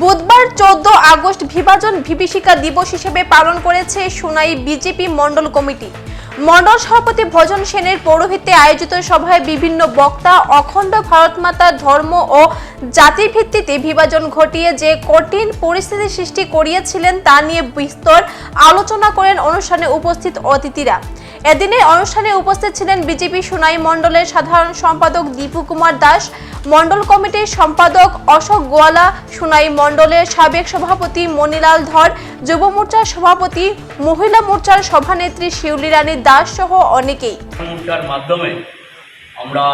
বুধবার চোদ্দ আগস্ট বিভাজন বিভীষিকা দিবস হিসেবে পালন করেছে সুনাই বিজেপি মণ্ডল কমিটি। মণ্ডল সভাপতি ভজন সেনের পৌরোহিত্যে আয়োজিত সভায় বিভিন্ন বক্তা, অখণ্ড ভারত মাতার ধর্ম ও জাতির ভিত্তিতে বিভাজন ঘটিয়ে যে কঠিন পরিস্থিতি সৃষ্টি করিয়েছিলেন তা নিয়ে বিস্তর আলোচনা করেন অনুষ্ঠানে উপস্থিত অতিথিরা। এদিনের অনুষ্ঠানে উপস্থিত ছিলেন বিজেপি সোনাই মণ্ডলের সাধারণ সম্পাদক দীপু কুমার দাস, মণ্ডল কমিটির সম্পাদক অশোক গোয়ালা, সোনাই মণ্ডলের সাবেক সভাপতি মনিলাল ধর, যুব মোর্চার সভাপতি, মহিলা মোর্চার সভানেত্রী শিউলি রানী দাস সহ অনেকেই। মোর্চার মাধ্যমে আমরা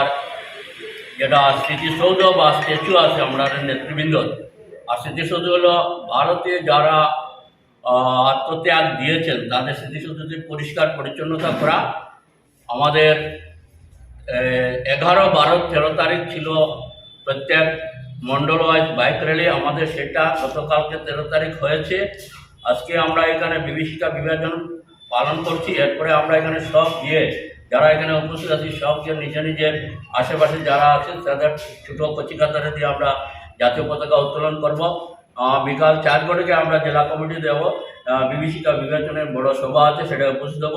যেটা স্মৃতিসৌধ বা স্ট্যাচু আছে, আমরা নেতৃবৃন্দ, আর স্মৃতিসৌধ হলো ভারতে যারা আত্মত্যাগ দিয়েছেন। তাদের স্মৃতিসৌধটি পরিষ্কার পরিচ্ছন্নতা করা। আমাদের এগারো বারো তেরো তারিখ ছিল প্রত্যেক মন্ডল ওয়াইজ বাইক র্যালি। আমাদের সেটা গতকালকে তেরো তারিখ হয়েছে। আজকে আমরা এখানে বিভীষিকা বিভাজন পালন করছি। এরপরে আমরা এখানে সব গিয়ে, যারা এখানে উপস্থিত আছি, সব গিয়ে নিজের নিজের আশেপাশে যারা আছেন, তাদের ছোটো কচিকাতারে দিয়ে আমরা জাতীয় পতাকা উত্তোলন করব। বিকাল চার ঘটিকে আমরা জেলা কমিটি দেব বিভীষিকা বিভাজনের বড় সভা আছে, সেটা উপস্থিত হব।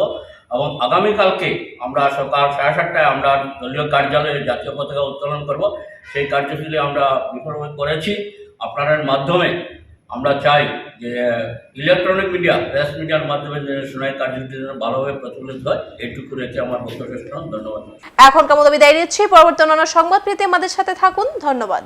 এবং আগামীকালকে আমরা সকাল সাড়ে সাতটায় আমরা দলীয় কার্যালয়ে জাতীয় পতাকা উত্তোলন করব। সেই কার্যসূচি আমরা বিফল করেছি। আপনাদের মাধ্যমে আমরা চাই যে ইলেকট্রনিক মিডিয়া, প্রেস মিডিয়ার মাধ্যমে যে শোনাই কার্যসূচি যেন ভালোভাবে প্রচলিত হয়। এইটুকু রয়েছে আমার বক্তব্য ধন্যবাদ। এখনকার মতো বিদায় নিচ্ছি পরবর্তী অন্যান্য সংবাদ পেতে আমাদের সাথে থাকুন। ধন্যবাদ।